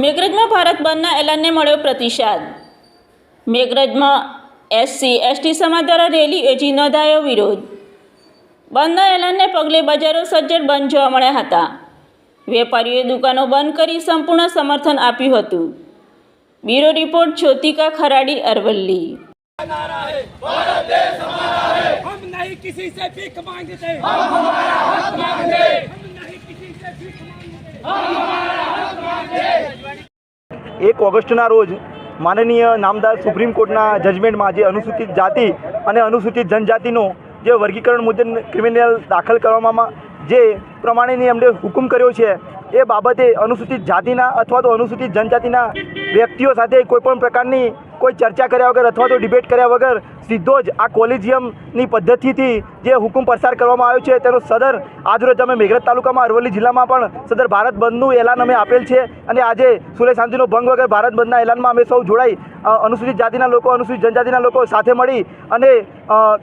મેઘરજમાં ભારત બંધના એલાનને મળ્યો પ્રતિસાદ મેઘરજમાં એસસી એસટી સમાજ દ્વારા રેલી યોજી નોંધાયો વિરોધ બંધના એલાનને પગલે બજારો સજ્જડ બંધ જોવા મળ્યા હતા વેપારીઓએ દુકાનો બંધ કરી સંપૂર્ણ સમર્થન આપ્યું હતું બ્યુરો રિપોર્ટ જ્યોતિકા ખરાડી અરવલ્લી हम नहीं किसी से भीख मांगते हम हमारा हक मांगते हम नहीं किसी से भीख मांगते એક ઓગસ્ટના રોજ માનનીય નામદાર સુપ્રીમ કોર્ટના જજમેન્ટમાં જે અનુસૂચિત જાતિ અને અનુસૂચિત જનજાતિનો જે વર્ગીકરણ મુદ્દે ક્રિમિનલ દાખલ કરવામાં જે પ્રમાણેની એમણે હુકમ કર્યો છે, એ બાબતે અનુસૂચિત જાતિના અથવા તો અનુસૂચિત જનજાતિના વ્યક્તિઓ સાથે કોઈપણ પ્રકારની કોઈ ચર્ચા કર્યા વગર અથવા તો ડિબેટ કર્યા વગર સીધો જ આ કોલેજિયમની પદ્ધતિથી જે હુકુમ પસાર કરવામાં આવ્યો છે તેનો સદર આજરોજ અમે મેઘરજ તાલુકામાં અરવલ્લી જિલ્લામાં પણ સદર ભારત બંધનું એલાન અમે આપેલ છે અને આજે સુલે શાંતિનો ભંગ વગર ભારત બંધના એલાનમાં અમે સૌ જોડાઈ અનુસૂચિત જાતિના લોકો, અનુસૂચિત જનજાતિના લોકો સાથે મળી અને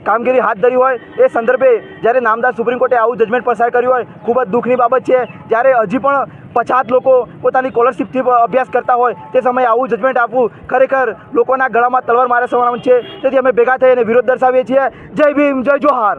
કામગીરી હાથ ધરી હોય એ સંદર્ભે જ્યારે નામદાર સુપ્રીમ કોર્ટે આવું જજમેન્ટ પસાર કર્યું હોય, ખૂબ જ દુઃખની બાબત છે. જ્યારે હજી પણ પછાત લોકો પોતાની સ્કોલરશીપથી અભ્યાસ કરતા હોય તે સમયે આવું જજમેન્ટ આપવું ખરેખર લોકોના ગળામાં તલવાર મારે સમાન છે. તેથી અમે ભેગા થઈ અને વિરોધ દર્શાવીએ છીએ. જય ભીમ, જય જોહાર.